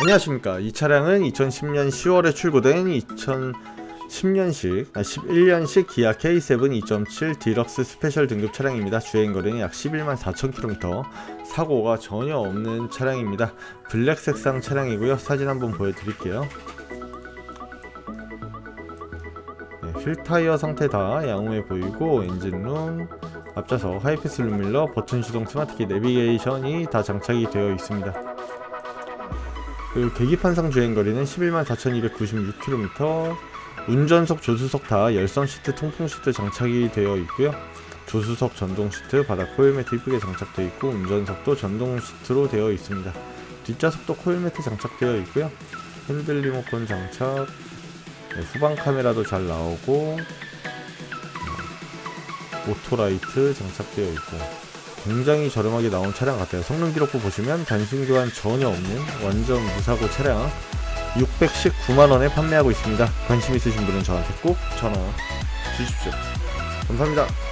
안녕하십니까. 이 차량은 2010년 10월에 출고된 2010년식 아 11년식 기아 K7 2.7 디럭스 스페셜 등급 차량입니다. 주행거리는 약 11만 4천 킬로미터. 사고가 전혀 없는 차량입니다. 블랙 색상 차량이고요. 사진 한번 보여드릴게요. 네, 휠 타이어 상태 다 양호해 보이고 엔진룸 앞좌석 하이패스 룸밀러 버튼 시동 스마트키 내비게이션이 다 장착이 되어 있습니다 그리고 계기판상 주행거리는 11만 4,296km 운전석 조수석 다 열선 시트 통풍 시트 장착이 되어 있고요. 조수석 전동 시트 바닥 코일 매트 이쁘게 장착되어 있고 운전석도 전동 시트로 되어 있습니다. 뒷좌석도 코일 매트 장착되어 있고요. 핸들 리모컨 장착 네, 후방 카메라도 잘 나오고 네, 오토라이트 장착되어 있고 굉장히 저렴하게 나온 차량 같아요. 성능 기록부 보시면 단순 교환 전혀 없는 완전 무사고 차량 619만원에 판매하고 있습니다. 관심 있으신 분은 저한테 꼭 전화 주십시오. 감사합니다.